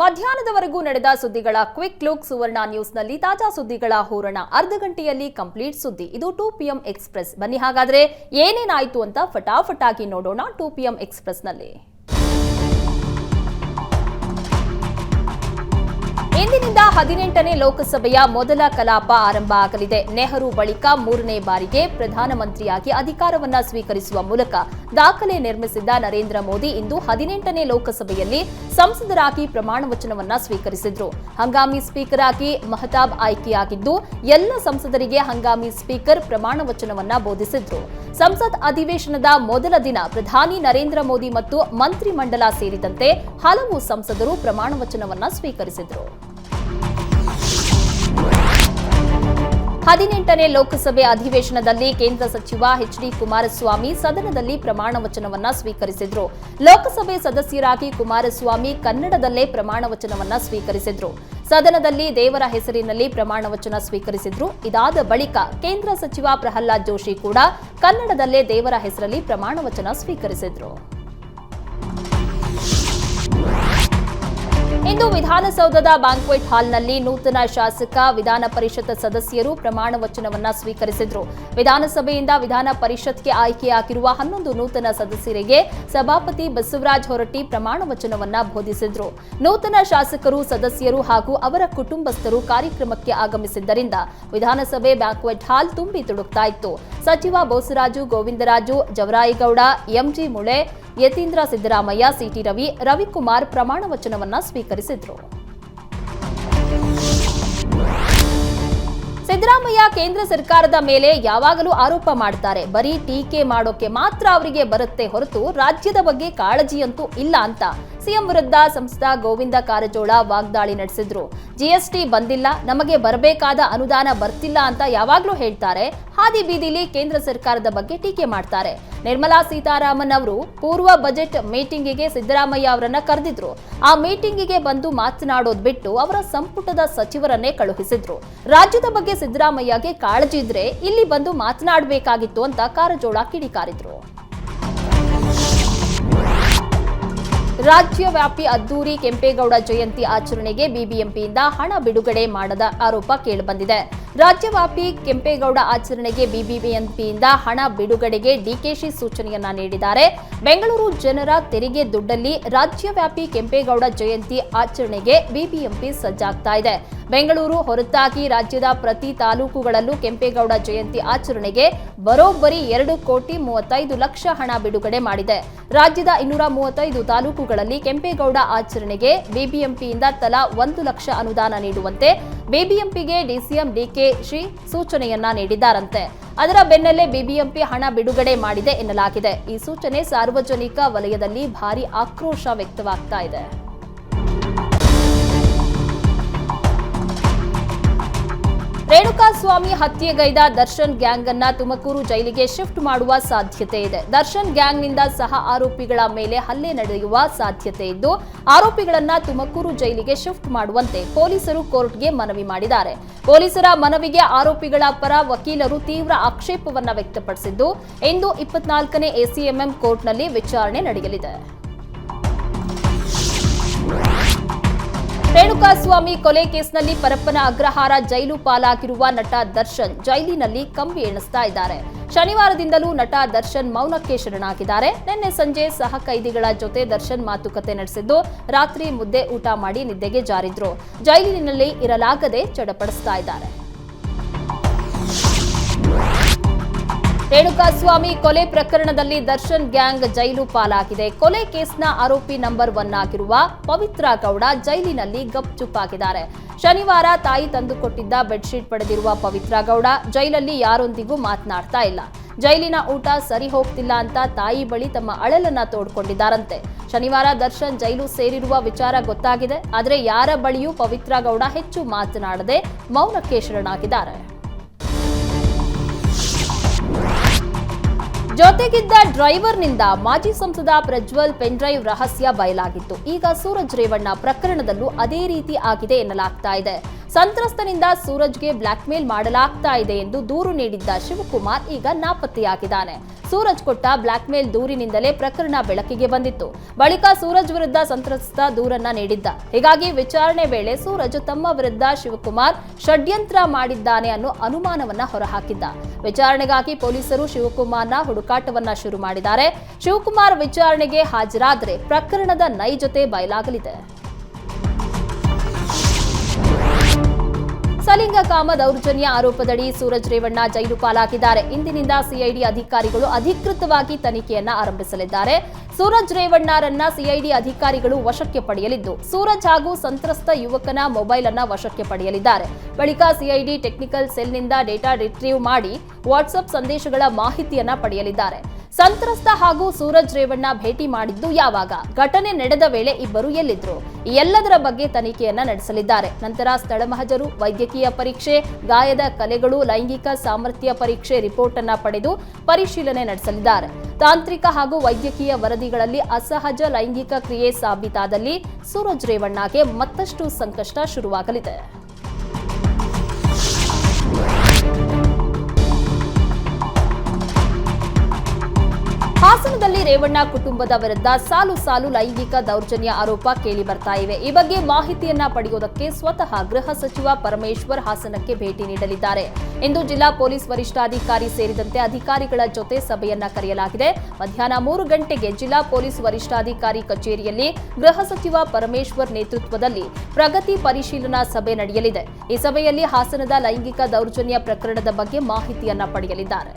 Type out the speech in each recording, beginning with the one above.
ಮಧ್ಯಾಹ್ನದವರೆಗೂ ನಡೆದ ಸುದ್ದಿಗಳ quick look ಸುವರ್ಣ ನ್ಯೂಸ್ನಲ್ಲಿ ತಾಜಾ ಸುದ್ದಿಗಳ ಹೂರಣ. ಅರ್ಧ ಗಂಟೆಯಲ್ಲಿ ಕಂಪ್ಲೀಟ್ ಸುದ್ದಿ. ಇದು ಟೂ ಪಿಎಂ ಎಕ್ಸ್ಪ್ರೆಸ್. ಬನ್ನಿ ಹಾಗಾದ್ರೆ ಏನೇನಾಯಿತು ಅಂತ ಫಟಾಫಟಾಗಿ ನೋಡೋಣ ಟೂ ಪಿಎಂ ಎಕ್ಸ್ಪ್ರೆಸ್ನಲ್ಲಿ. ಇಂದಿನಿಂದ ಹದಿನೆಂಟನೇ ಲೋಕಸಭೆಯ ಮೊದಲ ಕಲಾಪ ಆರಂಭ ಆಗಲಿದೆ. ನೆಹರು ಬಳಿಕ ಮೂರನೇ ಬಾರಿಗೆ ಪ್ರಧಾನಮಂತ್ರಿಯಾಗಿ ಅಧಿಕಾರವನ್ನ ಸ್ವೀಕರಿಸುವ ಮೂಲಕ ದಾಖಲೆ ನಿರ್ಮಿಸಿದ್ದ ನರೇಂದ್ರ ಮೋದಿ ಇಂದು ಹದಿನೆಂಟನೇ ಲೋಕಸಭೆಯಲ್ಲಿ ಸಂಸದರಾಗಿ ಪ್ರಮಾಣ ವಚನವನ್ನ ಸ್ವೀಕರಿಸಿದ್ರು. ಹಂಗಾಮಿ ಸ್ಪೀಕರ್ ಆಗಿ ಮಹತಾಬ್ ಆಯ್ಕೆಯಾಗಿದ್ದು, ಎಲ್ಲ ಸಂಸದರಿಗೆ ಹಂಗಾಮಿ ಸ್ಪೀಕರ್ ಪ್ರಮಾಣ ವಚನವನ್ನ ಬೋಧಿಸಿದ್ರು. ಸಂಸತ್ ಅಧಿವೇಶನದ ಮೊದಲ ದಿನ ಪ್ರಧಾನಿ ನರೇಂದ್ರ ಮೋದಿ ಮತ್ತು ಮಂತ್ರಿಮಂಡಲ ಸೇರಿದಂತೆ ಹಲವು ಸಂಸದರು ಪ್ರಮಾಣ ವಚನವನ್ನ ಸ್ವೀಕರಿಸಿದ್ರು. ಹದಿನೆಂಟನೇ ಲೋಕಸಭೆ ಅಧಿವೇಶನದಲ್ಲಿ ಕೇಂದ್ರ ಸಚಿವ ಎಚ್ ಡಿ ಕುಮಾರಸ್ವಾಮಿ ಸದನದಲ್ಲಿ ಪ್ರಮಾಣ ವಚನವನ್ನ ಸ್ವೀಕರಿಸಿದ್ರು. ಲೋಕಸಭೆ ಸದಸ್ಯರಾಗಿ ಕುಮಾರಸ್ವಾಮಿ ಕನ್ನಡದಲ್ಲೇ ಪ್ರಮಾಣ ವಚನವನ್ನ ಸ್ವೀಕರಿಸಿದ್ರು. ಸದನದಲ್ಲಿ ದೇವರ ಹೆಸರಿನಲ್ಲಿ ಪ್ರಮಾಣ ವಚನ ಸ್ವೀಕರಿಸಿದ್ರು. ಇದಾದ ಬಳಿಕ ಕೇಂದ್ರ ಸಚಿವ ಪ್ರಹ್ಲಾದ್ ಜೋಶಿ ಕೂಡ ಕನ್ನಡದಲ್ಲೇ ದೇವರ ಹೆಸರಲ್ಲಿ ಪ್ರಮಾಣ ವಚನ ಸ್ವೀಕರಿಸಿದ್ರು. ಇಂದು ವಿಧಾನಸೌಧದ ಬ್ಯಾಂಕ್ವೆಟ್ ಹಾಲ್ನಲ್ಲಿ ನೂತನ ಶಾಸಕ, ವಿಧಾನ ಪರಿಷತ್ ಸದಸ್ಯರು ಪ್ರಮಾಣ ವಚನವನ್ನ ಸ್ವೀಕರಿಸಿದ್ರು. ವಿಧಾನಸಭೆಯಿಂದ ವಿಧಾನ ಪರಿಷತ್ಗೆ ಆಯ್ಕೆಯಾಗಿರುವ ಹನ್ನೊಂದು ನೂತನ ಸದಸ್ಯರಿಗೆ ಸಭಾಪತಿ ಬಸವರಾಜ್ ಹೊರಟ್ಟಿ ಪ್ರಮಾಣ ವಚನವನ್ನ ಬೋಧಿಸಿದ್ರು. ನೂತನ ಶಾಸಕರು, ಸದಸ್ಯರು ಹಾಗೂ ಅವರ ಕುಟುಂಬಸ್ಥರು ಕಾರ್ಯಕ್ರಮಕ್ಕೆ ಆಗಮಿಸಿದ್ದರಿಂದ ವಿಧಾನಸಭೆ ಬ್ಯಾಂಕ್ವೆಟ್ ಹಾಲ್ ತುಂಬಿ ತುಡುಕ್ತಾ ಇತ್ತು. ಸಚಿವ Bosaraju Govindaraju, Javarayigowda, M G Mule Yathindra Siddaramaiah, C T Ravi Ravikumar ಪ್ರಮಾಣ ವಚನವನ್ನ ಸ್ವೀಕರಿಸಿದ್ರು. ಸಿದ್ದರಾಮಯ್ಯ ಕೇಂದ್ರ ಸರ್ಕಾರದ ಮೇಲೆ ಯಾವಾಗಲೂ ಆರೋಪ ಮಾಡ್ತಾರೆ. ಬರೀ ಟೀಕೆ ಮಾಡೋಕೆ ಮಾತ್ರ ಅವರಿಗೆ ಬರುತ್ತೆ ಹೊರತು ರಾಜ್ಯದ ಬಗ್ಗೆ ಕಾಳಜಿಯಂತೂ ಇಲ್ಲ ಅಂತ. ಸಿಎಂ ವಿರುದ್ಧ ಸಂಸದ ಗೋವಿಂದ ಕಾರಜೋಳ ವಾಗ್ದಾಳಿ ನಡೆಸಿದ್ರು. ಜಿಎಸ್ಟಿ ಬಂದಿಲ್ಲ, ನಮಗೆ ಬರಬೇಕಾದ ಅನುದಾನ ಬರ್ತಿಲ್ಲ ಅಂತ ಯಾವಾಗ್ಲೂ ಹೇಳ್ತಾರೆ. ಹಾದಿ ಬೀದಿಲಿ ಕೇಂದ್ರ ಸರ್ಕಾರದ ಬಗ್ಗೆ ಟೀಕೆ ಮಾಡ್ತಾರೆ. ನಿರ್ಮಲಾ ಸೀತಾರಾಮನ್ ಅವರು ಪೂರ್ವ ಬಜೆಟ್ ಮೀಟಿಂಗಿಗೆ ಸಿದ್ದರಾಮಯ್ಯ ಅವರನ್ನ ಕರೆದಿದ್ರು. ಆ ಮೀಟಿಂಗಿಗೆ ಬಂದು ಮಾತನಾಡೋದ್ ಬಿಟ್ಟು ಅವರ ಸಂಪುಟದ ಸಚಿವರನ್ನೇ ಕಳುಹಿಸಿದ್ರು. ರಾಜ್ಯದ ಬಗ್ಗೆ ಸಿದ್ದರಾಮಯ್ಯಗೆ ಕಾಳಜಿ ಇದ್ರೆ ಇಲ್ಲಿ ಬಂದು ಮಾತನಾಡಬೇಕಾಗಿತ್ತು ಅಂತ ಕಾರಜೋಳ ಕಿಡಿಕಾರಿದ್ರು. ರಾಜ್ಯವ್ಯಾಪಿ ಅದ್ದೂರಿ ಕೆಂಪೇಗೌಡ ಜಯಂತಿ ಆಚರಣೆಗೆ ಬಿಬಿಎಂಪಿಯಿಂದ ಹಣ ಬಿಡುಗಡೆ ಮಾಡದ ಆರೋಪ ಕೇಳಿಬಂದಿದೆ. ರಾಜ್ಯವ್ಯಾಪಿ ಕೆಂಪೇಗೌಡ ಆಚರಣೆಗೆ ಬಿಬಿಎಂಪಿಯಿಂದ ಹಣ ಬಿಡುಗಡೆಗೆ ಡಿಕೆಶಿ ಸೂಚನೆಯನ್ನ ನೀಡಿದ್ದಾರೆ. ಬೆಂಗಳೂರು ಜನರ ತೆರಿಗೆ ದುಡ್ಡಲ್ಲಿ ರಾಜ್ಯವ್ಯಾಪಿ ಕೆಂಪೇಗೌಡ ಜಯಂತಿ ಆಚರಣೆಗೆ ಬಿಬಿಎಂಪಿ ಸಜ್ಜಾಗ್ತಾ ಇದೆ. ಬೆಂಗಳೂರು ಹೊರತಾಗಿ ರಾಜ್ಯದ ಪ್ರತಿ ತಾಲೂಕುಗಳಲ್ಲೂ ಕೆಂಪೇಗೌಡ ಜಯಂತಿ ಆಚರಣೆಗೆ ಬರೋಬ್ಬರಿ ಎರಡು ಕೋಟಿ ಮೂವತ್ತೈದು ಲಕ್ಷ ಹಣ ಬಿಡುಗಡೆ ಮಾಡಿದೆ. ರಾಜ್ಯದ ಇನ್ನೂರ ಮೂವತ್ತೈದು ತಾಲೂಕುಗಳಲ್ಲಿ ಕೆಂಪೇಗೌಡ ಆಚರಣೆಗೆ ಬಿಬಿಎಂಪಿಯಿಂದ ತಲಾ ಒಂದು ಲಕ್ಷ ಅನುದಾನ ನೀಡುವಂತೆ ಬಿಬಿಎಂಪಿಗೆ ಡಿಸಿಎಂ ಶ್ರೀ ಸೂಚನೆಯನ್ನ ನೀಡಿದ್ದಾರಂತೆ. ಅದರ ಬೆನ್ನಲ್ಲೇ ಬಿಬಿಎಂಪಿ ಹಣ ಬಿಡುಗಡೆ ಮಾಡಿದೆ ಎನ್ನಲಾಗಿದೆ. ಈ ಸೂಚನೆ ಸಾರ್ವಜನಿಕ ವಲಯದಲ್ಲಿ ಭಾರಿ ಆಕ್ರೋಶ ವ್ಯಕ್ತವಾಗ್ತಾ ಇದೆ. ರೇಣುಕಾಸ್ವಾಮಿ ಹತ್ಯೆಗೈದ ದರ್ಶನ್ ಗ್ಯಾಂಗ್ ಅನ್ನ ತುಮಕೂರು ಜೈಲಿಗೆ ಶಿಫ್ಟ್ ಮಾಡುವ ಸಾಧ್ಯತೆ ಇದೆ. ದರ್ಶನ್ ಗ್ಯಾಂಗ್ನಿಂದ ಸಹ ಆರೋಪಿಗಳ ಮೇಲೆ ಹಲ್ಲೆ ನಡೆಯುವ ಸಾಧ್ಯತೆ ಇದ್ದು, ಆರೋಪಿಗಳನ್ನ ತುಮಕೂರು ಜೈಲಿಗೆ ಶಿಫ್ಟ್ ಮಾಡುವಂತೆ ಪೊಲೀಸರು ಕೋರ್ಟ್ಗೆ ಮನವಿ ಮಾಡಿದ್ದಾರೆ. ಪೊಲೀಸರ ಮನವಿಗೆ ಆರೋಪಿಗಳ ಪರ ವಕೀಲರು ತೀವ್ರ ಆಕ್ಷೇಪವನ್ನ ವ್ಯಕ್ತಪಡಿಸಿದ್ದು, ಇಂದು ಇಪ್ಪತ್ನಾಲ್ಕನೇ ಎಸಿಎಂಎಂ ಕೋರ್ಟ್ನಲ್ಲಿ ವಿಚಾರಣೆ ನಡೆಯಲಿದೆ. ರೇಣುಕಾಸ್ವಾಮಿ ಕೊಲೆ ಕೇಸ್ನಲ್ಲಿ ಪರಪ್ಪನ ಅಗ್ರಹಾರ ಜೈಲು ಪಾಲಾಗಿರುವ ನಟ ದರ್ಶನ್ ಜೈಲಿನಲ್ಲಿ ಕಂಬಿ ಎಣಿಸ್ತಾ ಇದ್ದಾರೆ. ಶನಿವಾರದಿಂದಲೂ ನಟ ದರ್ಶನ್ ಮೌನಕ್ಕೆ ಶರಣಾಗಿದ್ದಾರೆ. ನಿನ್ನೆ ಸಂಜೆ ಸಹ ಕೈದಿಗಳ ಜೊತೆ ದರ್ಶನ್ ಮಾತುಕತೆ ನಡೆಸಿದ್ದು, ರಾತ್ರಿ ಮುದ್ದೆ ಊಟ ಮಾಡಿ ನಿದ್ದೆಗೆ ಜಾರಿದ್ರು. ಜೈಲಿನಲ್ಲಿ ಇರಲಾಗದೆ ಚಡಪಡಿಸ್ತಾ ಇದ್ದಾರೆ. ರೇಣುಕಾಸ್ವಾಮಿ ಕೊಲೆ ಪ್ರಕರಣದಲ್ಲಿ ದರ್ಶನ್ ಗ್ಯಾಂಗ್ ಜೈಲು ಪಾಲಾಗಿದೆ. ಕೊಲೆ ಕೇಸ್ನ ಆರೋಪಿ ನಂಬರ್ ಒನ್ ಆಗಿರುವ ಪವಿತ್ರ ಗೌಡ ಜೈಲಿನಲ್ಲಿ ಗಪ್ಚುಪ್ಪಾಗಿದ್ದಾರೆ ಶನಿವಾರ ತಾಯಿ ತಂದುಕೊಟ್ಟಿದ್ದ ಬೆಡ್ಶೀಟ್ ಪಡೆದಿರುವ ಪವಿತ್ರ ಗೌಡ ಜೈಲಲ್ಲಿ ಯಾರೊಂದಿಗೂ ಮಾತನಾಡ್ತಾ ಇಲ್ಲ. ಜೈಲಿನ ಊಟ ಸರಿ ಹೋಗ್ತಿಲ್ಲ ಅಂತ ತಾಯಿ ಬಳಿ ತಮ್ಮ ಅಳಲನ್ನ ತೋಡ್ಕೊಂಡಿದ್ದಾರಂತೆ. ಶನಿವಾರ ದರ್ಶನ್ ಜೈಲು ಸೇರಿರುವ ವಿಚಾರ ಗೊತ್ತಾಗಿದೆ. ಆದರೆ ಯಾರ ಬಳಿಯೂ ಪವಿತ್ರ ಗೌಡ ಹೆಚ್ಚು ಮಾತನಾಡದೆ ಮೌನಕ್ಕೆ ಶರಣಾಗಿದ್ದಾರೆ. ಜೊತೆಗಿದ್ದ ಡ್ರೈವರ್ನಿಂದ ಮಾಜಿ ಸಂಸದ ಪ್ರಜ್ವಲ್ ಪೆನ್ಡ್ರೈವ್ ರಹಸ್ಯ ಬಯಲಾಗಿತ್ತು. ಈಗ ಸೂರಜ್ ರೇವಣ್ಣ ಪ್ರಕರಣದಲ್ಲೂ ಅದೇ ರೀತಿ ಆಗಿದೆ ಎನ್ನಲಾಗ್ತಾ ಇದೆ. ಸಂತ್ರಸ್ತನಿಂದ ಸೂರಜ್ಗೆ ಬ್ಲಾಕ್ ಮೇಲ್ ಮಾಡಲಾಗ್ತಾ ಇದೆ ಎಂದು ದೂರು ನೀಡಿದ್ದ ಶಿವಕುಮಾರ್ ಈಗ ನಾಪತ್ತೆಯಾಗಿದ್ದಾನೆ. ಸೂರಜ್ ಕೊಟ್ಟ ಬ್ಲಾಕ್ ಮೇಲ್ ದೂರಿನಿಂದಲೇ ಪ್ರಕರಣ ಬೆಳಕಿಗೆ ಬಂದಿತ್ತು. ಬಳಿಕ ಸೂರಜ್ ವಿರುದ್ಧ ಸಂತ್ರಸ್ತ ದೂರನ್ನ ನೀಡಿದ್ದ. ಹೀಗಾಗಿ ವಿಚಾರಣೆ ವೇಳೆ ಸೂರಜ್ ತಮ್ಮ ವಿರುದ್ಧ ಶಿವಕುಮಾರ್ ಷಡ್ಯಂತ್ರ ಮಾಡಿದ್ದಾನೆ ಅನ್ನೋ ಅನುಮಾನವನ್ನ ಹೊರಹಾಕಿದ್ದ. ವಿಚಾರಣೆಗಾಗಿ ಪೊಲೀಸರು ಶಿವಕುಮಾರ್ನ ಹುಡುಕಾಟವನ್ನ ಶುರು ಮಾಡಿದ್ದಾರೆ. ಶಿವಕುಮಾರ್ ವಿಚಾರಣೆಗೆ ಹಾಜರಾದರೆ ಪ್ರಕರಣದ ನೈಜತೆ ಬಯಲಾಗಲಿದೆ. ಸಲಿಂಗ ಕಾಮ ದೌರ್ಜನ್ಯ ಆರೋಪದಡಿ ಸೂರಜ್ ರೇವಣ್ಣ ಜೈಲು ಪಾಲಾಗಿದ್ದಾರೆ. ಇಂದಿನಿಂದ ಸಿಐಡಿ ಅಧಿಕಾರಿಗಳು ಅಧಿಕೃತವಾಗಿ ತನಿಖೆಯನ್ನ ಆರಂಭಿಸಲಿದ್ದಾರೆ. ಸೂರಜ್ ರೇವಣ್ಣರನ್ನ ಸಿಐಡಿ ಅಧಿಕಾರಿಗಳು ವಶಕ್ಕೆ ಪಡೆಯಲಿದ್ದು, ಸೂರಜ್ ಹಾಗೂ ಸಂತ್ರಸ್ತ ಯುವಕನ ಮೊಬೈಲ್ ಅನ್ನ ವಶಕ್ಕೆ ಪಡೆಯಲಿದ್ದಾರೆ. ಬಳಿಕ ಸಿಐಡಿ ಟೆಕ್ನಿಕಲ್ ಸೆಲ್ನಿಂದ ಡೇಟಾ ರಿಟ್ರೀವ್ ಮಾಡಿ ವಾಟ್ಸ್ಆಪ್ ಸಂದೇಶಗಳ ಮಾಹಿತಿಯನ್ನ ಪಡೆಯಲಿದ್ದಾರೆ. ಸಂತ್ರಸ್ತ ಹಾಗೂ ಸೂರಜ್ ರೇವಣ್ಣ ಭೇಟಿ ಮಾಡಿದ್ದು ಯಾವಾಗ? ಘಟನೆ ನಡೆದ ವೇಳೆ ಇಬ್ಬರು ಎಲ್ಲಿದ್ರು? ಎಲ್ಲದರ ಬಗ್ಗೆ ತನಿಖೆಯನ್ನ ನಡೆಸಲಿದ್ದಾರೆ. ನಂತರ ಸ್ಥಳ ಮಹಜರು, ವೈದ್ಯಕೀಯ ಪರೀಕ್ಷೆ, ಗಾಯದ ಕಲೆಗಳು, ಲೈಂಗಿಕ ಸಾಮರ್ಥ್ಯ ಪರೀಕ್ಷೆ ರಿಪೋರ್ಟ್ ಅನ್ನ ಪಡೆದು ಪರಿಶೀಲನೆ ನಡೆಸಲಿದ್ದಾರೆ. ತಾಂತ್ರಿಕ ಹಾಗೂ ವೈದ್ಯಕೀಯ ವರದಿಗಳಲ್ಲಿ ಅಸಹಜ ಲೈಂಗಿಕ ಕ್ರಿಯೆ ಸಾಬೀತಾದಲ್ಲಿ ಸೂರಜ್ ರೇವಣ್ಣಗೆ ಮತ್ತಷ್ಟು ಸಂಕಷ್ಟ ಶುರುವಾಗಲಿದೆ. ಹಾಸನದಲ್ಲಿ ರೇವಣ್ಣ ಕುಟುಂಬದ ವಿರುದ್ಧ ಸಾಲು ಸಾಲು ಲೈಂಗಿಕ ದೌರ್ಜನ್ಯ ಆರೋಪ ಕೇಳಿ ಬರ್ತಾ ಇವೆ. ಈ ಬಗ್ಗೆ ಮಾಹಿತಿಯನ್ನ ಪಡೆಯುವುದಕ್ಕೆ ಸ್ವತಃ ಗೃಹ ಸಚಿವ ಪರಮೇಶ್ವರ್ ಹಾಸನಕ್ಕೆ ಭೇಟಿ ನೀಡಲಿದ್ದಾರೆ. ಇಂದು ಜಿಲ್ಲಾ ಪೊಲೀಸ್ ವರಿಷ್ಠಾಧಿಕಾರಿ ಸೇರಿದಂತೆ ಅಧಿಕಾರಿಗಳ ಜೊತೆ ಸಭೆಯನ್ನ ಕರೆಯಲಾಗಿದೆ. ಮಧ್ಯಾಹ್ನ ಮೂರು ಗಂಟೆಗೆ ಜಿಲ್ಲಾ ಪೊಲೀಸ್ ವರಿಷ್ಠಾಧಿಕಾರಿ ಕಚೇರಿಯಲ್ಲಿ ಗೃಹ ಸಚಿವ ಪರಮೇಶ್ವರ್ ನೇತೃತ್ವದಲ್ಲಿ ಪ್ರಗತಿ ಪರಿಶೀಲನಾ ಸಭೆ ನಡೆಯಲಿದೆ. ಈ ಸಭೆಯಲ್ಲಿ ಹಾಸನದ ಲೈಂಗಿಕ ದೌರ್ಜನ್ಯ ಪ್ರಕರಣದ ಬಗ್ಗೆ ಮಾಹಿತಿಯನ್ನ ಪಡೆಯಲಿದ್ದಾರೆ.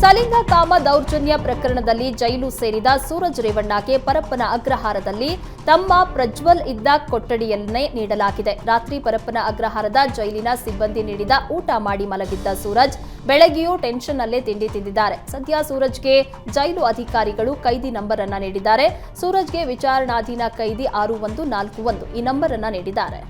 ಸಲಿಂಗ ಕಾಮ ದೌರ್ಜನ್ಯ ಪ್ರಕರಣದಲ್ಲಿ ಜೈಲು ಸೇರಿದ ಸೂರಜ್ ರೇವಣ್ಣಗೆ ಪರಪ್ಪನ ಅಗ್ರಹಾರದಲ್ಲಿ ತಮ್ಮ ಪ್ರಜ್ವಲ್ ಇದ್ದ ಕೊಠಡಿಯನ್ನೇ ನೀಡಲಾಗಿದೆ. ರಾತ್ರಿ ಪರಪ್ಪನ ಅಗ್ರಹಾರದ ಜೈಲಿನ ಸಿಬ್ಬಂದಿ ನೀಡಿದ ಊಟ ಮಾಡಿ ಮಲಗಿದ್ದ ಸೂರಜ್ ಬೆಳಗ್ಗೆಯೂ ಟೆನ್ಷನ್ ಅಲ್ಲೇ ತಿಂಡಿ ತಿಂದಿದ್ದಾರೆ. ಸದ್ಯ ಸೂರಜ್ಗೆ ಜೈಲು ಅಧಿಕಾರಿಗಳು ಕೈದಿ ನಂಬರ್ ಅನ್ನ ನೀಡಿದ್ದಾರೆ. ಸೂರಜ್ಗೆ ವಿಚಾರಣಾಧೀನ ಕೈದಿ ಆರು ಒಂದು ನಾಲ್ಕು ಒಂದು ಈ ನಂಬರ್ ಅನ್ನ ನೀಡಿದ್ದಾರೆ.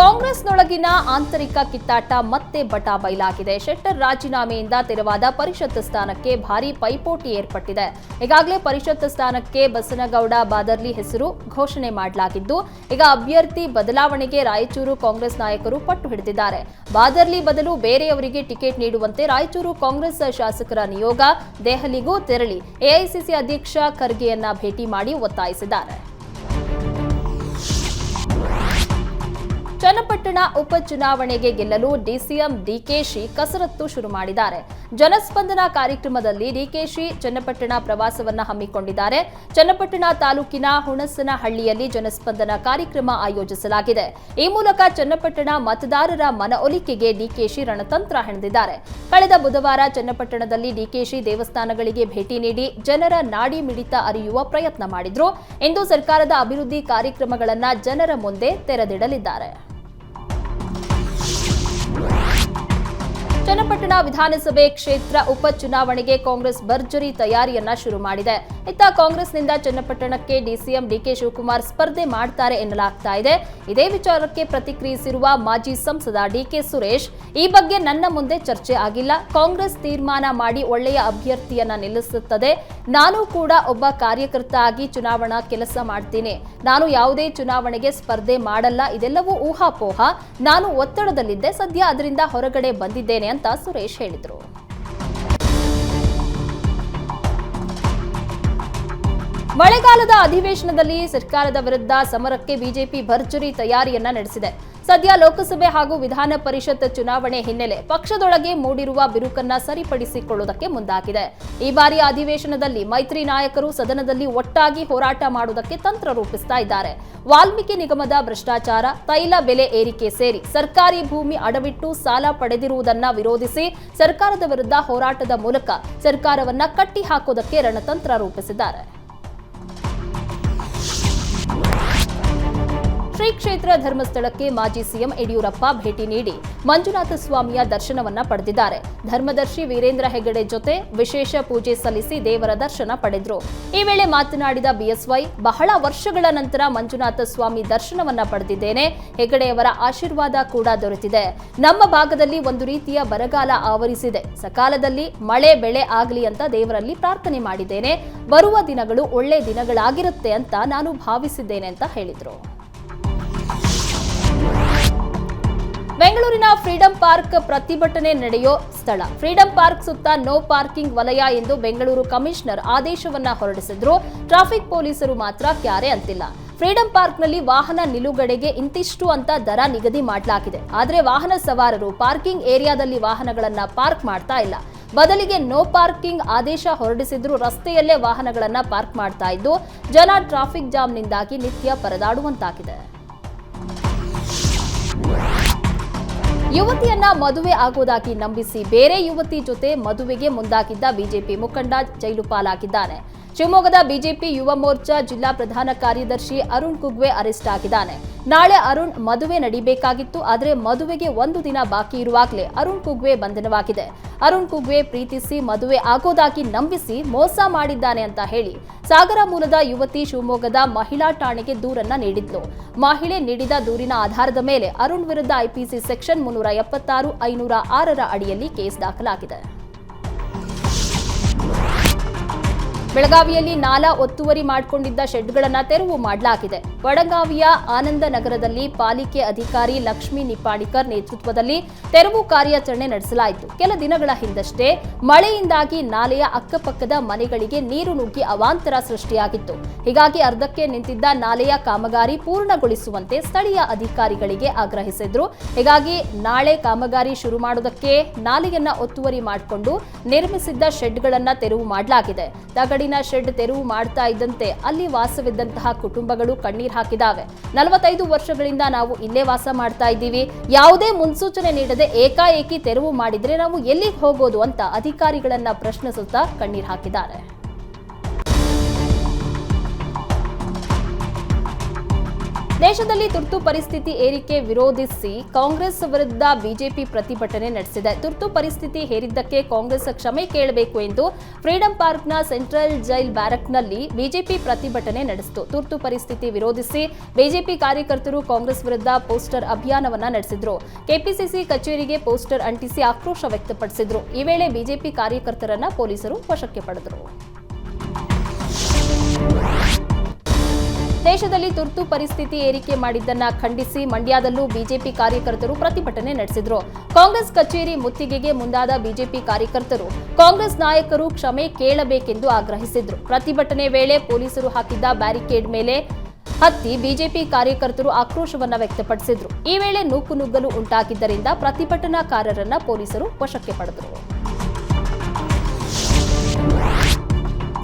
ಕಾಂಗ್ರೆಸ್ನೊಳಗಿನ ಆಂತರಿಕ ಕಿತ್ತಾಟ ಮತ್ತೆ ಬಟಾ ಬಯಲಾಗಿದೆ ಶೆಟ್ಟರ್ ರಾಜೀನಾಮೆಯಿಂದ ತೆರವಾದ ಪರಿಷತ್ ಸ್ಥಾನಕ್ಕೆ ಭಾರಿ ಪೈಪೋಟಿ ಏರ್ಪಟ್ಟಿದೆ. ಈಗಾಗಲೇ ಪರಿಷತ್ ಸ್ಥಾನಕ್ಕೆ ಬಸನಗೌಡ ಬಾದರ್ಲಿ ಹೆಸರು ಘೋಷಣೆ ಮಾಡಲಾಗಿದ್ದು, ಈಗ ಅಭ್ಯರ್ಥಿ ಬದಲಾವಣೆಗೆ ರಾಯಚೂರು ಕಾಂಗ್ರೆಸ್ ನಾಯಕರು ಪಟ್ಟು ಹಿಡಿದಿದ್ದಾರೆ. ಬಾದರ್ಲಿ ಬದಲು ಬೇರೆಯವರಿಗೆ ಟಿಕೆಟ್ ನೀಡುವಂತೆ ರಾಯಚೂರು ಕಾಂಗ್ರೆಸ್ ಶಾಸಕರ ನಿಯೋಗ ದೆಹಲಿಗೂ ತೆರಳಿ. ಎಐಸಿಸಿ ಅಧ್ಯಕ್ಷ ಖರ್ಗೆಯನ್ನ ಭೇಟಿ ಮಾಡಿ ಒತ್ತಾಯಿಸಿದ್ದಾರೆ. ಚನ್ನಪಟ್ಟಣ ಉಪಚುನಾವಣೆಗೆ ಗೆಲ್ಲಲು ಡಿಸಿಎಂ ಡಿಕೆಶಿ ಕಸರತ್ತು ಶುರು ಮಾಡಿದ್ದಾರೆ. ಜನಸ್ಪಂದನ ಕಾರ್ಯಕ್ರಮದಲ್ಲಿ ಡಿಕೆಶಿ ಚನ್ನಪಟ್ಟಣ ಪ್ರವಾಸವನ್ನ ಹಮ್ಮಿಕೊಂಡಿದ್ದಾರೆ. ಚನ್ನಪಟ್ಟಣ ತಾಲೂಕಿನ ಹುಣಸನಹಳ್ಳಿಯಲ್ಲಿ ಜನಸ್ಪಂದನ ಕಾರ್ಯಕ್ರಮ ಆಯೋಜಿಸಲಾಗಿದೆ. ಈ ಮೂಲಕ ಚನ್ನಪಟ್ಟಣ ಮತದಾರರ ಮನವೊಲಿಕೆಗೆ ಡಿಕೆಶಿ ರಣತಂತ್ರ ಹೆಣೆದಿದ್ದಾರೆ. ಕಳೆದ ಬುಧವಾರ ಚನ್ನಪಟ್ಟಣದಲ್ಲಿ ಡಿಕೆಶಿ ದೇವಸ್ಥಾನಗಳಿಗೆ ಭೇಟಿ ನೀಡಿ ಜನರ ನಾಡಿ ಮಿಡಿತ ಅರಿಯುವ ಪ್ರಯತ್ನ ಮಾಡಿದ್ರು. ಇಂದು ಸರ್ಕಾರದ ಅಭಿವೃದ್ಧಿ ಕಾರ್ಯಕ್ರಮಗಳನ್ನು ಜನರ ಮುಂದೆ ತೆರೆದಿಡಲಿದ್ದಾರೆ. ಚನ್ನಪಟ್ಟಣ ವಿಧಾನಸಭೆ ಕ್ಷೇತ್ರ ಉಪಚುನಾವಣೆಗೆ ಕಾಂಗ್ರೆಸ್ ಭರ್ಜರಿ ತಯಾರಿಯನ್ನ ಶುರು ಮಾಡಿದೆ. ಇತ್ತ ಕಾಂಗ್ರೆಸ್ನಿಂದ ಚನ್ನಪಟ್ಟಣಕ್ಕೆ ಡಿಸಿಎಂ ಡಿಕೆ ಶಿವಕುಮಾರ್ ಸ್ಪರ್ಧೆ ಮಾಡ್ತಾರೆ ಎನ್ನಲಾಗ್ತಾ ಇದೆ. ಇದೇ ವಿಚಾರಕ್ಕೆ ಪ್ರತಿಕ್ರಿಯಿಸಿರುವ ಮಾಜಿ ಸಂಸದ ಡಿಕೆ ಸುರೇಶ್, ಈ ಬಗ್ಗೆ ನನ್ನ ಮುಂದೆ ಚರ್ಚೆ ಆಗಿಲ್ಲ. ಕಾಂಗ್ರೆಸ್ ತೀರ್ಮಾನ ಮಾಡಿ ಒಳ್ಳೆಯ ಅಭ್ಯರ್ಥಿಯನ್ನ ನಿಲ್ಲಿಸುತ್ತದೆ. ನಾನು ಕೂಡ ಒಬ್ಬ ಕಾರ್ಯಕರ್ತ ಆಗಿ ಚುನಾವಣಾ ಕೆಲಸ ಮಾಡ್ತೀನಿ. ನಾನು ಯಾವುದೇ ಚುನಾವಣೆಗೆ ಸ್ಪರ್ಧೆ ಮಾಡಲ್ಲ. ಇದೆಲ್ಲವೂ ಊಹಾಪೋಹ. ನಾನು ಒತ್ತಡದಲ್ಲಿದ್ದೆ. ಸದ್ಯ ಅದರಿಂದ ಹೊರಗಡೆ ಬಂದಿದ್ದೇನೆ ಅಂತ ಸುರೇಶ್ ಹೇಳಿದರು. ಮಳೆಗಾಲದ ಅಧಿವೇಶನದಲ್ಲಿ ಸರ್ಕಾರದ ವಿರುದ್ಧ ಸಮರಕ್ಕೆ ಬಿಜೆಪಿ ಭರ್ಜರಿ ತಯಾರಿಯನ್ನ ನಡೆಸಿದೆ. ಸದ್ಯ ಲೋಕಸಭೆ ಹಾಗೂ ವಿಧಾನ ಪರಿಷತ್ ಚುನಾವಣೆ ಹಿನ್ನೆಲೆ ಪಕ್ಷದೊಳಗೆ ಮೂಡಿರುವ ಬಿರುಕನ್ನ ಸರಿಪಡಿಸಿಕೊಳ್ಳುವುದಕ್ಕೆ ಮುಂದಾಗಿದೆ. ಈ ಬಾರಿ ಅಧಿವೇಶನದಲ್ಲಿ ಮೈತ್ರಿ ನಾಯಕರು ಸದನದಲ್ಲಿ ಒಟ್ಟಾಗಿ ಹೋರಾಟ ಮಾಡುವುದಕ್ಕೆ ತಂತ್ರ ರೂಪಿಸ್ತಾ ಇದ್ದಾರೆ. ವಾಲ್ಮೀಕಿ ನಿಗಮದ ಭ್ರಷ್ಟಾಚಾರ, ತೈಲ ಬೆಲೆ ಏರಿಕೆ ಸೇರಿ ಸರ್ಕಾರಿ ಭೂಮಿ ಅಡವಿಟ್ಟು ಸಾಲ ಪಡೆದಿರುವುದನ್ನ ವಿರೋಧಿಸಿ ಸರ್ಕಾರದ ವಿರುದ್ಧ ಹೋರಾಟದ ಮೂಲಕ ಸರ್ಕಾರವನ್ನ ಕಟ್ಟಿ ಹಾಕೋದಕ್ಕೆ ರಣತಂತ್ರ ರೂಪಿಸಿದ್ದಾರೆ. ಶ್ರೀ ಕ್ಷೇತ್ರ ಧರ್ಮಸ್ಥಳಕ್ಕೆ ಮಾಜಿ ಸಿಎಂ ಯಡಿಯೂರಪ್ಪ ಭೇಟಿ ನೀಡಿ ಮಂಜುನಾಥ ಸ್ವಾಮಿಯ ದರ್ಶನವನ್ನ ಪಡೆದಿದ್ದಾರೆ. ಧರ್ಮದರ್ಶಿ ವೀರೇಂದ್ರ ಹೆಗಡೆ ಜೊತೆ ವಿಶೇಷ ಪೂಜೆ ಸಲ್ಲಿಸಿ ದೇವರ ದರ್ಶನ ಪಡೆದ್ರು. ಈ ವೇಳೆ ಮಾತನಾಡಿದ ಬಿಎಸ್ವೈ ಬಹಳ ವರ್ಷಗಳ ನಂತರ ಮಂಜುನಾಥ ಸ್ವಾಮಿ ದರ್ಶನವನ್ನ ಪಡೆದಿದ್ದೇನೆ. ಹೆಗಡೆಯವರ ಆಶೀರ್ವಾದ ಕೂಡ ದೊರೆತಿದೆ. ನಮ್ಮ ಭಾಗದಲ್ಲಿ ಒಂದು ರೀತಿಯ ಬರಗಾಲ ಆವರಿಸಿದೆ. ಸಕಾಲದಲ್ಲಿ ಮಳೆ ಬೆಳೆ ಆಗಲಿ ಅಂತ ದೇವರಲ್ಲಿ ಪ್ರಾರ್ಥನೆ ಮಾಡಿದ್ದೇನೆ. ಬರುವ ದಿನಗಳು ಒಳ್ಳೆ ದಿನಗಳಾಗಿರುತ್ತೆ ಅಂತ ನಾನು ಭಾವಿಸಿದ್ದೇನೆ ಅಂತ ಹೇಳಿದರು. ಬೆಂಗಳೂರಿನ ಫ್ರೀಡಂ ಪಾರ್ಕ್ ಪ್ರತಿಭಟನೆ ನಡೆಯೋ ಸ್ಥಳ. ಫ್ರೀಡಂ ಪಾರ್ಕ್ ಸುತ್ತ ನೋ ಪಾರ್ಕಿಂಗ್ ವಲಯ ಎಂದು ಬೆಂಗಳೂರು ಕಮಿಷನರ್ ಆದೇಶವನ್ನ ಹೊರಡಿಸಿದ್ರು. ಟ್ರಾಫಿಕ್ ಪೊಲೀಸರು ಮಾತ್ರ ಕ್ಯಾರೆ ಅಂತಿಲ್ಲ. ಫ್ರೀಡಂ ಪಾರ್ಕ್ನಲ್ಲಿ ವಾಹನ ನಿಲುಗಡೆಗೆ ಇಂತಿಷ್ಟು ಅಂತ ದರ ನಿಗದಿ ಮಾಡಲಾಗಿದೆ. ಆದರೆ ವಾಹನ ಸವಾರರು ಪಾರ್ಕಿಂಗ್ ಏರಿಯಾದಲ್ಲಿ ವಾಹನಗಳನ್ನ ಪಾರ್ಕ್ ಮಾಡ್ತಾ ಇಲ್ಲ. ಬದಲಿಗೆ ನೋ ಪಾರ್ಕಿಂಗ್ ಆದೇಶ ಹೊರಡಿಸಿದ್ರು ರಸ್ತೆಯಲ್ಲೇ ವಾಹನಗಳನ್ನ ಪಾರ್ಕ್ ಮಾಡ್ತಾ ಇದ್ದು, ಜನ ಟ್ರಾಫಿಕ್ ಜಾಮ್ನಿಂದಾಗಿ ನಿತ್ಯ ಪರದಾಡುವಂತಾಗಿದೆ. ಯುವತಿಯನ್ನ ಮದುವೆ ಆಗುವುದಾಗಿ ನಂಬಿಸಿ ಬೇರೆ ಯುವತಿ ಜೊತೆ ಮದುವೆಗೆ ಮುಂದಾಗಿದ್ದ ಬಿಜೆಪಿ ಮುಖಂಡ ಜೈಲು ಪಾಲಾಗಿದ್ದಾನೆ. ಶಿವಮೊಗ್ಗದ ಬಿಜೆಪಿ ಯುವ ಮೋರ್ಚಾ ಜಿಲ್ಲಾ ಪ್ರಧಾನ ಕಾರ್ಯದರ್ಶಿ ಅರುಣ್ ಕುಗ್ವೆ ಅರೆಸ್ಟ್ ಆಗಿದ್ದಾನೆ. ನಾಳೆ ಅರುಣ್ ಮದುವೆ ನಡೀಬೇಕಾಗಿತ್ತು, ಆದರೆ ಮದುವೆಗೆ ಒಂದು ದಿನ ಬಾಕಿ ಇರುವಾಗಲೇ ಅರುಣ್ ಕುಗ್ವೆ ಬಂಧನವಾಗಿದೆ. ಅರುಣ್ ಕುಗ್ವೆ ಪ್ರೀತಿಸಿ ಮದುವೆ ಆಗೋದಾಗಿ ನಂಬಿಸಿ ಮೋಸ ಮಾಡಿದ್ದಾನೆ ಅಂತ ಹೇಳಿ ಸಾಗರ ಮೂಲದ ಯುವತಿ ಶಿವಮೊಗ್ಗದ ಮಹಿಳಾ ಠಾಣೆಗೆ ದೂರನ್ನ ನೀಡಿದ್ಲು. ಮಹಿಳೆ ನೀಡಿದ ದೂರಿನ ಆಧಾರದ ಮೇಲೆ ಅರುಣ್ ವಿರುದ್ಧ ಐಪಿಸಿ ಸೆಕ್ಷನ್ ಮುನ್ನೂರ ಎಪ್ಪತ್ತಾರು, ಐನೂರ ಆರರ ಅಡಿಯಲ್ಲಿ ಕೇಸ್ ದಾಖಲಾಗಿದೆ. ಬೆಳಗಾವಿಯಲ್ಲಿ ನಾಲಾ ಒತ್ತುವರಿ ಮಾಡಿಕೊಂಡಿದ್ದ ಶೆಡ್ಗಳನ್ನು ತೆರವು ಮಾಡಲಾಗಿದೆ. ವಡಗಾವಿಯ ಆನಂದ ನಗರದಲ್ಲಿ ಪಾಲಿಕೆ ಅಧಿಕಾರಿ ಲಕ್ಷ್ಮೀ ನಿಪ್ಪಾಣಿಕರ್ ನೇತೃತ್ವದಲ್ಲಿ ತೆರವು ಕಾರ್ಯಾಚರಣೆ ನಡೆಸಲಾಯಿತು. ಕೆಲ ದಿನಗಳ ಹಿಂದಷ್ಟೇ ಮಳೆಯಿಂದಾಗಿ ನಾಲೆಯ ಅಕ್ಕಪಕ್ಕದ ಮನೆಗಳಿಗೆ ನೀರು ನುಗ್ಗಿ ಅವಾಂತರ ಸೃಷ್ಟಿಯಾಗಿತ್ತು. ಹೀಗಾಗಿ ಅರ್ಧಕ್ಕೆ ನಿಂತಿದ್ದ ನಾಲೆಯ ಕಾಮಗಾರಿ ಪೂರ್ಣಗೊಳಿಸುವಂತೆ ಸ್ಥಳೀಯ ಅಧಿಕಾರಿಗಳಿಗೆ ಆಗ್ರಹಿಸಿದ್ರು. ಹೀಗಾಗಿ ನಾಳೆ ಕಾಮಗಾರಿ ಶುರು ಮಾಡುವುದಕ್ಕೆ ನಾಲೆಯನ್ನ ಒತ್ತುವರಿ ಮಾಡಿಕೊಂಡು ನಿರ್ಮಿಸಿದ್ದ ಶೆಡ್ಗಳನ್ನ ತೆರವು ಮಾಡಲಾಗಿದೆ. ತಗಡಿನ ಶೆಡ್ ತೆರವು ಮಾಡ್ತಾ ಇದ್ದಂತೆ ಅಲ್ಲಿ ವಾಸವಿದ್ದಂತಹ ಕುಟುಂಬಗಳು ಕಣ್ಣೀರ್ ಹಾಕಿದಾವೆ. ನಲವತ್ತೈದು ವರ್ಷಗಳಿಂದ ನಾವು ಇಲ್ಲೇ ವಾಸ ಮಾಡ್ತಾ ಇದ್ದೀವಿ. ಯಾವುದೇ ಮುನ್ಸೂಚನೆ ನೀಡದೆ ಏಕಾಏಕಿ ತೆರವು ಮಾಡಿದ್ರೆ ನಾವು ಎಲ್ಲಿಗೆ ಹೋಗೋದು ಅಂತ ಅಧಿಕಾರಿಗಳನ್ನ ಪ್ರಶ್ನಿಸುತ್ತಾ ಕಣ್ಣೀರ್ ಹಾಕಿದ್ದಾರೆ. ದೇಶದಲ್ಲಿ ತುರ್ತು ಪರಿಸ್ಥಿತಿ ಏರಿಕೆ ವಿರೋಧಿಸಿ ಕಾಂಗ್ರೆಸ್ ವಿರುದ್ಧ ಬಿಜೆಪಿ ಪ್ರತಿಭಟನೆ ನಡೆಸಿದೆ. ತುರ್ತು ಪರಿಸ್ಥಿತಿ ಹೇರಿದ್ದಕ್ಕೆ ಕಾಂಗ್ರೆಸ್ ಕ್ಷಮೆ ಕೇಳಬೇಕು ಎಂದು ಫ್ರೀಡಂ ಪಾರ್ಕ್ನ ಸೆಂಟ್ರಲ್ ಜೈಲ್ ಬ್ಯಾರಕ್ನಲ್ಲಿ ಬಿಜೆಪಿ ಪ್ರತಿಭಟನೆ ನಡೆಸಿತು. ತುರ್ತು ಪರಿಸ್ಥಿತಿ ವಿರೋಧಿಸಿ ಬಿಜೆಪಿ ಕಾರ್ಯಕರ್ತರು ಕಾಂಗ್ರೆಸ್ ವಿರುದ್ಧ ಪೋಸ್ಟರ್ ಅಭಿಯಾನವನ್ನ ನಡೆಸಿದ್ರು. ಕೆಪಿಸಿಸಿ ಕಚೇರಿಗೆ ಪೋಸ್ಟರ್ ಅಂಟಿಸಿ ಆಕ್ರೋಶ ವ್ಯಕ್ತಪಡಿಸಿದ್ರು. ಈ ವೇಳೆ ಬಿಜೆಪಿ ಕಾರ್ಯಕರ್ತರನ್ನ ಪೊಲೀಸರು ವಶಕ್ಕೆ ಪಡೆದರು. ದೇಶದಲ್ಲಿ ತುರ್ತು ಪರಿಸ್ಥಿತಿ ಏರಿಕೆ ಮಾಡಿದ್ದನ್ನ ಖಂಡಿಸಿ ಮಂಡ್ಯದಲ್ಲೂ ಬಿಜೆಪಿ ಕಾರ್ಯಕರ್ತರು ಪ್ರತಿಭಟನೆ ನಡೆಸಿದ್ರು. ಕಾಂಗ್ರೆಸ್ ಕಚೇರಿ ಮುತ್ತಿಗೆಗೆ ಮುಂದಾದ ಬಿಜೆಪಿ ಕಾರ್ಯಕರ್ತರು ಕಾಂಗ್ರೆಸ್ ನಾಯಕರು ಕ್ಷಮೆ ಕೇಳಬೇಕೆಂದು ಆಗ್ರಹಿಸಿದ್ರು. ಪ್ರತಿಭಟನೆ ವೇಳೆ ಪೊಲೀಸರು ಹಾಕಿದ್ದ ಬ್ಯಾರಿಕೇಡ್ ಮೇಲೆ ಹತ್ತಿ ಬಿಜೆಪಿ ಕಾರ್ಯಕರ್ತರು ಆಕ್ರೋಶವನ್ನ ವ್ಯಕ್ತಪಡಿಸಿದ್ರು. ಈ ವೇಳೆ ನೂಕುನುಗ್ಗಲು ಉಂಟಾಗಿದ್ದರಿಂದ ಪ್ರತಿಭಟನಾಕಾರರನ್ನ ಪೊಲೀಸರು ವಶಕ್ಕೆ ಪಡೆದರು.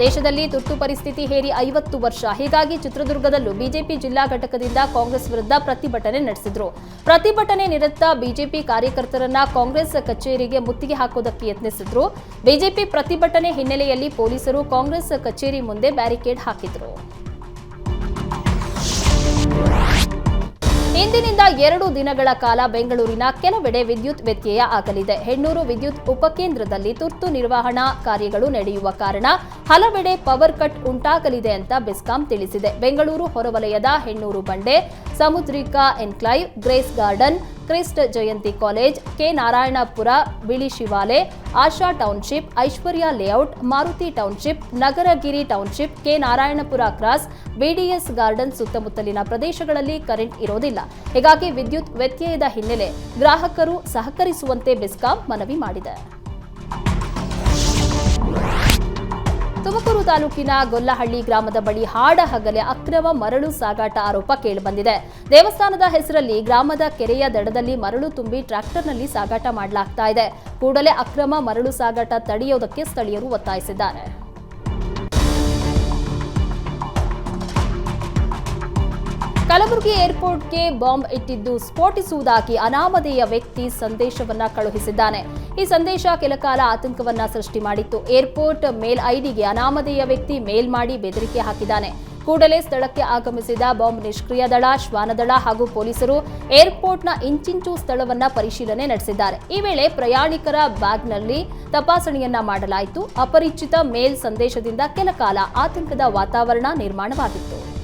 ದೇಶದಲ್ಲಿ ತುರ್ತು ಪರಿಸ್ಥಿತಿ ಹೇರಿ ಐವತ್ತು ವರ್ಷ. ಹೀಗಾಗಿ ಚಿತ್ರದುರ್ಗದಲ್ಲೂ ಬಿಜೆಪಿ ಜಿಲ್ಲಾ ಘಟಕದಿಂದ ಕಾಂಗ್ರೆಸ್ ವಿರುದ್ಧ ಪ್ರತಿಭಟನೆ ನಡೆಸಿದ್ರು. ಪ್ರತಿಭಟನೆ ನಿರತ ಬಿಜೆಪಿ ಕಾರ್ಯಕರ್ತರನ್ನ ಕಾಂಗ್ರೆಸ್ ಕಚೇರಿಗೆ ಮುತ್ತಿಗೆ ಹಾಕೋದಕ್ಕೆ ಯತ್ನಿಸಿದ್ರು. ಬಿಜೆಪಿ ಪ್ರತಿಭಟನೆ ಹಿನ್ನೆಲೆಯಲ್ಲಿ ಪೊಲೀಸರು ಕಾಂಗ್ರೆಸ್ ಕಚೇರಿ ಮುಂದೆ ಬ್ಯಾರಿಕೇಡ್ ಹಾಕಿದ್ರು. ಇಂದಿನಿಂದ ಎರಡು ದಿನಗಳ ಕಾಲ ಬೆಂಗಳೂರಿನ ಕೆಲವೆಡೆ ವಿದ್ಯುತ್ ವ್ಯತ್ಯಯ ಆಗಲಿದೆ. ಹೆಣ್ಣೂರು ವಿದ್ಯುತ್ ಉಪಕೇಂದ್ರದಲ್ಲಿ ತುರ್ತು ನಿರ್ವಹಣಾ ಕಾರ್ಯಗಳು ನಡೆಯುವ ಕಾರಣ ಹಲವೆಡೆ ಪವರ್ ಕಟ್ ಉಂಟಾಗಲಿದೆ ಅಂತ ಬೆಸ್ಕಾಂ ತಿಳಿಸಿದೆ. ಬೆಂಗಳೂರು ಹೊರವಲಯದ Hennur Bande, Samudrika enclave, grace garden Christ Jayanti college, K Narayanapura, Bili Shivale Asha township, Aishwarya layout, Maruti township, Nagaragiri township, K Narayanapura cross, BDS garden ಸುತ್ತಮುತ್ತಲಿನ ಪ್ರದೇಶಗಳಲ್ಲಿ ಕರೆಂಟ್ ಇರೋದಿಲ್ಲ. ಹೀಗಾಗಿ ವಿದ್ಯುತ್ ವ್ಯತ್ಯಯದ ಹಿನ್ನೆಲೆ ಗ್ರಾಹಕರು ಸಹಕರಿಸುವಂತೆ ಬೆಸ್ಕಾಂ ಮನವಿ ಮಾಡಿದೆ. ತುಮಕೂರು ತಾಲೂಕಿನ ಗೊಲ್ಲಹಳ್ಳಿ ಗ್ರಾಮದ ಬಳಿ ಹಾಡ ಹಗಲೆ ಅಕ್ರಮ ಮರಳು ಸಾಗಾಟ ಆರೋಪ ಕೇಳಿಬಂದಿದೆ. ದೇವಸ್ಥಾನದ ಹೆಸರಲ್ಲಿ ಗ್ರಾಮದ ಕೆರೆಯ ದಡದಲ್ಲಿ ಮರಳು ತುಂಬಿ ಟ್ರ್ಯಾಕ್ಟರ್ನಲ್ಲಿ ಸಾಗಾಟ ಮಾಡಲಾಗ್ತಾ ಇದೆ. ಕೂಡಲೇ ಅಕ್ರಮ ಮರಳು ಸಾಗಾಟ ತಡೆಯೋದಕ್ಕೆ ಸ್ಥಳೀಯರು ಒತ್ತಾಯಿಸಿದ್ದಾರೆ. ಕಲಬುರಗಿ ಏರ್ಪೋರ್ಟ್ಗೆ ಬಾಂಬ್ ಇಟ್ಟಿದ್ದು ಸ್ಫೋಟಿಸುವುದಾಗಿ ಅನಾಮಧೇಯ ವ್ಯಕ್ತಿ ಸಂದೇಶವನ್ನ ಕಳುಹಿಸಿದ್ದಾನೆ. ಈ ಸಂದೇಶ ಕೆಲಕಾಲ ಆತಂಕವನ್ನ ಸೃಷ್ಟಿ ಮಾಡಿತ್ತು. ಏರ್ಪೋರ್ಟ್ ಮೇಲ್ ಐಡಿಗೆ ಅನಾಮಧೇಯ ವ್ಯಕ್ತಿ ಮೇಲ್ ಮಾಡಿ ಬೆದರಿಕೆ ಹಾಕಿದ್ದಾನೆ. ಕೂಡಲೇ ಸ್ಥಳಕ್ಕೆ ಆಗಮಿಸಿದ ಬಾಂಬ್ ನಿಷ್ಕ್ರಿಯ ದಳ ಶ್ವಾನದಳ ಹಾಗೂ ಪೊಲೀಸರು ಏರ್ಪೋರ್ಟ್ನ ಇಂಚಿಂಚು ಸ್ಥಳವನ್ನ ಪರಿಶೀಲನೆ ನಡೆಸಿದ್ದಾರೆ. ಈ ವೇಳೆ ಪ್ರಯಾಣಿಕರ ಬ್ಯಾಗ್ನಲ್ಲಿ ತಪಾಸಣೆಯನ್ನ ಮಾಡಲಾಯಿತು. ಅಪರಿಚಿತ ಮೇಲ್ ಸಂದೇಶದಿಂದ ಕೆಲಕಾಲ ಆತಂಕದ ವಾತಾವರಣ ನಿರ್ಮಾಣವಾಗಿತ್ತು.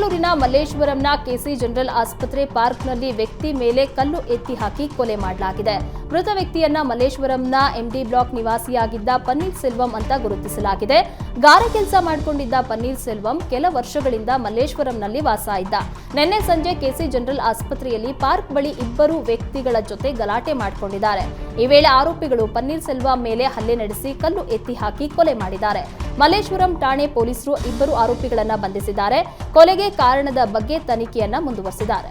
ಬೆಂಗಳೂರಿನ ಮಲ್ಲೇಶ್ವರಂನ ಕೆಸಿ ಜನರಲ್ ಆಸ್ಪತ್ರೆ ಪಾರ್ಕ್ನಲ್ಲಿ ವ್ಯಕ್ತಿ ಮೇಲೆ ಕಲ್ಲು ಎತ್ತಿ ಹಾಕಿ ಕೊಲೆ ಮಾಡಲಾಗಿದೆ. ಮೃತ ವ್ಯಕ್ತಿಯನ್ನ ಮಲ್ಲೇಶ್ವರಂನ ಎಂಡಿ ಬ್ಲಾಕ್ ನಿವಾಸಿಯಾಗಿದ್ದ ಪನ್ನೀರ್ ಸೆಲ್ವಂ ಅಂತ ಗುರುತಿಸಲಾಗಿದೆ. ಗಾರೆ ಕೆಲಸ ಮಾಡಿಕೊಂಡಿದ್ದ ಪನ್ನೀರ್ ಸೆಲ್ವಂ ಕೆಲ ವರ್ಷಗಳಿಂದ ಮಲ್ಲೇಶ್ವರಂನಲ್ಲಿ ವಾಸ ಇದ್ದ. ನಿನ್ನೆ ಸಂಜೆ ಕೆಸಿ ಜನರಲ್ ಆಸ್ಪತ್ರೆಯಲ್ಲಿ ಪಾರ್ಕ್ ಬಳಿ ಇಬ್ಬರು ವ್ಯಕ್ತಿಗಳ ಜೊತೆ ಗಲಾಟೆ ಮಾಡಿಕೊಂಡಿದ್ದಾರೆ. ಈ ವೇಳೆ ಆರೋಪಿಗಳು ಪನ್ನೀರ್ ಸೆಲ್ವಂ ಮೇಲೆ ಹಲ್ಲೆ ನಡೆಸಿ ಕಲ್ಲು ಎತ್ತಿ ಹಾಕಿ ಕೊಲೆ ಮಾಡಿದ್ದಾರೆ. ಮಲ್ಲೇಶ್ವರಂ ಠಾಣೆ ಪೊಲೀಸರು ಇಬ್ಬರು ಆರೋಪಿಗಳನ್ನು ಬಂಧಿಸಿದ್ದಾರೆ. ಕೊಲೆಗೆ ಕಾರಣದ ಬಗ್ಗೆ ತನಿಖೆಯನ್ನ ಮುಂದುವರೆಸಿದ್ದಾರೆ.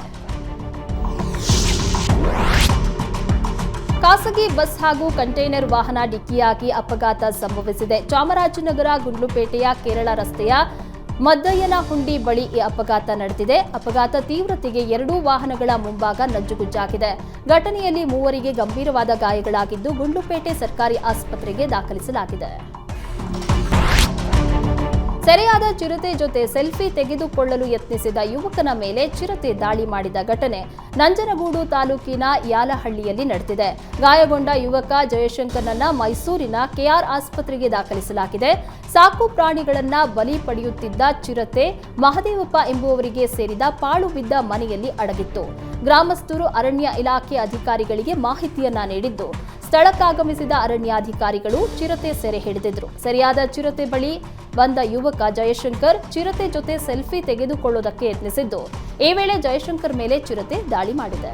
ಖಾಸಗಿ ಬಸ್ ಹಾಗೂ ಕಂಟೈನರ್ ವಾಹನ ಡಿಕ್ಕಿಯಾಗಿ ಅಪಘಾತ ಸಂಭವಿಸಿದೆ. ಚಾಮರಾಜನಗರ, ಗುಂಡ್ಲುಪೇಟೆಯ ಕೇರಳ ರಸ್ತೆಯ ಮದ್ದಯ್ಯನ ಹುಂಡಿ ಬಳಿ ಈ ಅಪಘಾತ ನಡೆದಿದೆ. ಅಪಘಾತ ತೀವ್ರತೆಗೆ ಎರಡೂ ವಾಹನಗಳ ಮುಂಭಾಗ ನಜ್ಜುಗುಜ್ಜಾಗಿದೆ ಘಟನೆಯಲ್ಲಿ ಮೂವರಿಗೆ ಗಂಭೀರವಾದ ಗಾಯಗಳಾಗಿದ್ದು ಗುಂಡ್ಲುಪೇಟೆ ಸರ್ಕಾರಿ ಆಸ್ಪತ್ರೆಗೆ ದಾಖಲಿಸಲಾಗಿದೆ. ಸೆರೆಯಾದ ಚಿರತೆ ಜೊತೆ ಸೆಲ್ಫಿ ತೆಗೆದುಕೊಳ್ಳಲು ಯತ್ನಿಸಿದ ಯುವಕನ ಮೇಲೆ ಚಿರತೆ ದಾಳಿ ಮಾಡಿದ ಘಟನೆ ನಂಜನಗೂಡು ತಾಲೂಕಿನ ಯಾಲಹಳ್ಳಿಯಲ್ಲಿ ನಡೆದಿದೆ. ಗಾಯಗೊಂಡ ಯುವಕ ಜಯಶಂಕರ್ನನ್ನ ಮೈಸೂರಿನ ಕೆಆರ್ ಆಸ್ಪತ್ರೆಗೆ ದಾಖಲಿಸಲಾಗಿದೆ. ಸಾಕು ಪ್ರಾಣಿಗಳನ್ನ ಬಲಿ ಪಡೆಯುತ್ತಿದ್ದ ಚಿರತೆ ಮಹದೇವಪ್ಪ ಎಂಬುವವರಿಗೆ ಸೇರಿದ ಪಾಳು ಬಿದ್ದ ಮನೆಯಲ್ಲಿ ಅಡಗಿತ್ತು. ಗ್ರಾಮಸ್ಥರು ಅರಣ್ಯ ಇಲಾಖೆ ಅಧಿಕಾರಿಗಳಿಗೆ ಮಾಹಿತಿಯನ್ನ ನೀಡಿದ್ದು, ಸ್ಥಳಕ್ಕಾಗಮಿಸಿದ ಅರಣ್ಯಾಧಿಕಾರಿಗಳು ಚಿರತೆ ಸೆರೆ ಹಿಡಿದಿದ್ರು. ಸರಿಯಾದ ಚಿರತೆ ಬಳಿ ಬಂದ ಯುವಕ ಜಯಶಂಕರ್ ಚಿರತೆ ಜೊತೆ ಸೆಲ್ಫಿ ತೆಗೆದುಕೊಳ್ಳುವುದಕ್ಕೆ ಯತ್ನಿಸಿದ್ದು. ಈ ವೇಳೆ ಜಯಶಂಕರ್ ಮೇಲೆ ಚಿರತೆ ದಾಳಿ ಮಾಡಿದೆ.